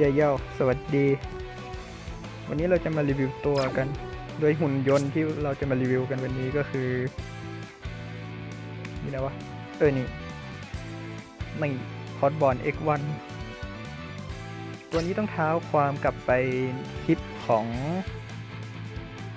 เย่เย่สวัสดี วันนี้เราจะมารีวิวตัวกัน โดยหุ่นยนต์ที่เราจะมารีวิวกันวันนี้ก็คือ นี่นะวะ เออ นี่นี่คอร์ดบอล X1 ตัวนี้ต้องเท้าความกลับไปคลิปของ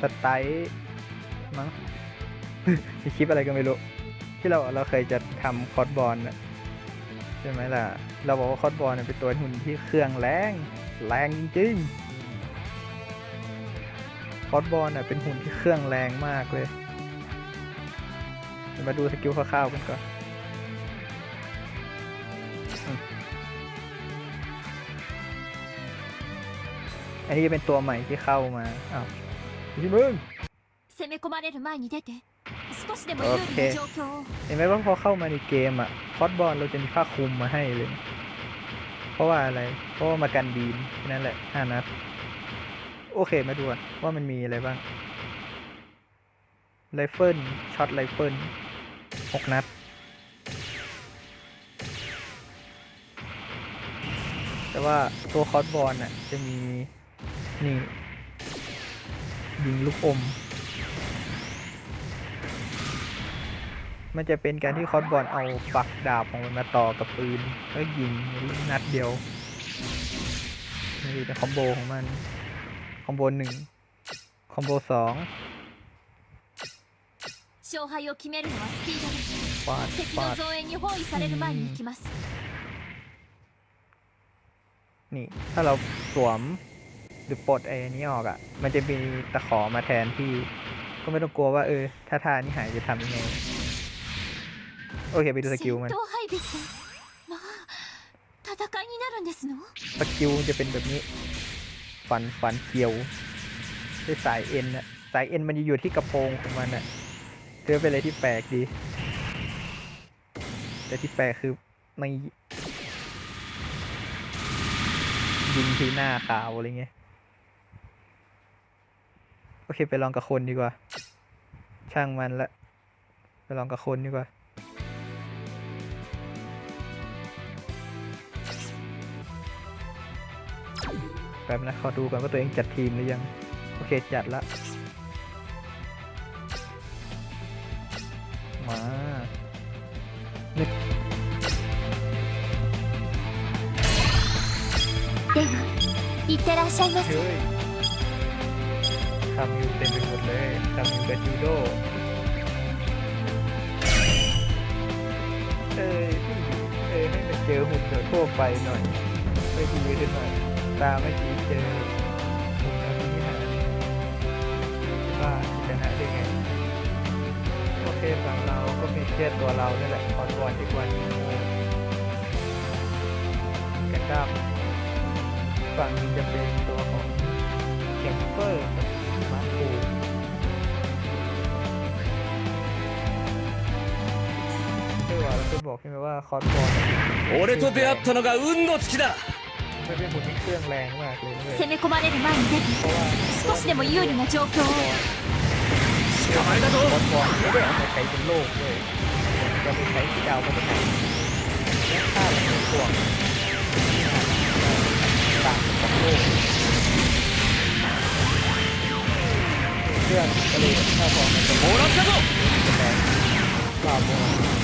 สไตล์มั้งคลิปอะไรก็ไม่รู้ ที่เราเราเคยจะทำคอร์ดบอลน่ะ ใช่ไหมล่ะ เราบอกว่าคอร์ดบอลเนี่ยเป็นตัวหุ่นที่เครื่องแรง แรงจริงๆคอร์ดบอลน่ะเป็นหุ่นที่เครื่องแรงมากเลยเดี๋ยวมาดูสกิลคร่าวๆกันก่อนอืมอันนี้จะเป็นตัวใหม่ที่เข้ามา อ้าวพี่มึง 攻め込まれる前に出て โอเคเห็นไหมว่าพอเข้ามาในเกมอะคอสบอลเราจะมีค่าคุมมาให้เลย เพราะว่าอะไร เพราะว่ามากันบีมนั่นแหละห้านัด โอเคมาดูว่ามันมีอะไรบ้างไรเฟิลช็อตไรเฟิลหกนัดแต่ว่าตัวคอสบอลอะจะมี นี่ ยิงลูกอม มันจะเป็นการที่คอร์สบอลเอาฝักดาบของมันมาต่อกับปืนแล้วยิงนัดเดียว นี่เป็นคอมโบของมัน คอมโบหนึ่ง คอมโบสอง 勝敗を決めるのはスピードです ฟาด 敵 ฟา の ด 増援に包囲される前に行きます นี่ ถ้าเราสวมหรือปลดไอ้นี้ออกอะ่ะ มันจะมีตะขอมาแทนที่ ก็ไม่ต้องกลัวว่าเออ ถ้าท่านี้หายจะทำยังไง โอเคไปดูสกิลมันสกิลจะเป็นแบบนี้ ฟันฟันเกียวด้วยสายเอ็นอะสายเอ็นมันจะอยู่ที่กระโปรงของมันอะเจอเป็นอะไรที่แปลกดี แต่ที่แปลกคือในยิงที่หน้าขาวอะไรเงี้ยโอเคไปลองกับคนดีกว่า ช่างมันละ ไปลองกับคนดีกว่า แป๊บนะขอดูก่อนว่าตัวเองจัดทีมหรือยัง โอเค จัดละ มานึก ではいってらっしゃいませ เฮ้ยคามิวเต็มไปหมดเลยคามิวกับจูโดเอ้ยเอ้ยให้มันเจอหุ่นทั่วไปหน่อย ไม่ดีขึ้นหน่อย ตาไม่ดีเจอหุ่นแบบนี้ฮะว่าชนะได้ไง โอเคฝั่งเราก็มีแค่ตัวเรานี่แหละคอนบอลอีกวันกันดั้มฝั่งนี้จะเป็นตัวของแคมเปอร์กับมาร์คูเชื่อว่าเราเคยบอกใช่ไหมว่าคอนบอล 俺と出会ったのが運の尽きだ ไม่เป็นหุ่นที่เครื่องแรงมากเลยเว้ย 攻め込まれる前に出て เพราะว่า 少しでも有利な状況を捕まえたぞ คอนบอลไม่ได้เอามาใช้เป็นโลกเลยจะไปใช้ที่ดาวพัฒนาและค่าแรงส่วนต่างของโลกเครื่องก็เลยถ้าบอกมันจะ もらったぞ แรงกว่าโม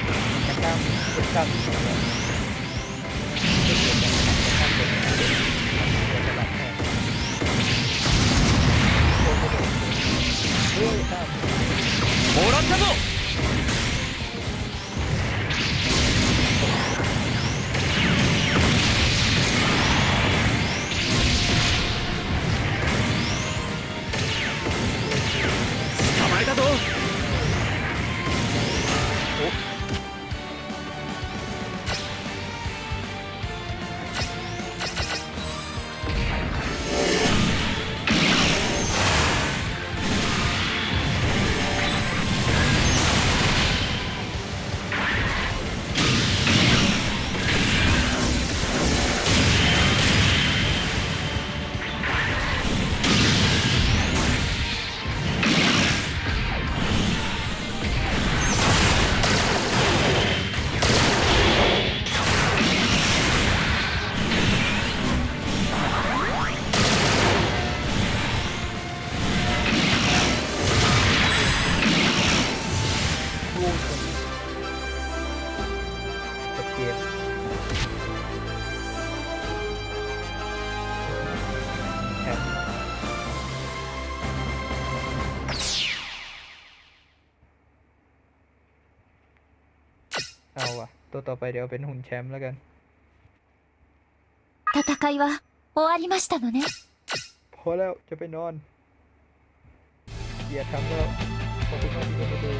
กร เอาว่ะ ตัวต่อไปเดี๋ยวเป็นหุ่นแชมป์แล้วกัน 戦いは終わりましたのね พอแล้วจะไปนอน อย่าทำแล้วขอบคุณมากที่เข้ามาดู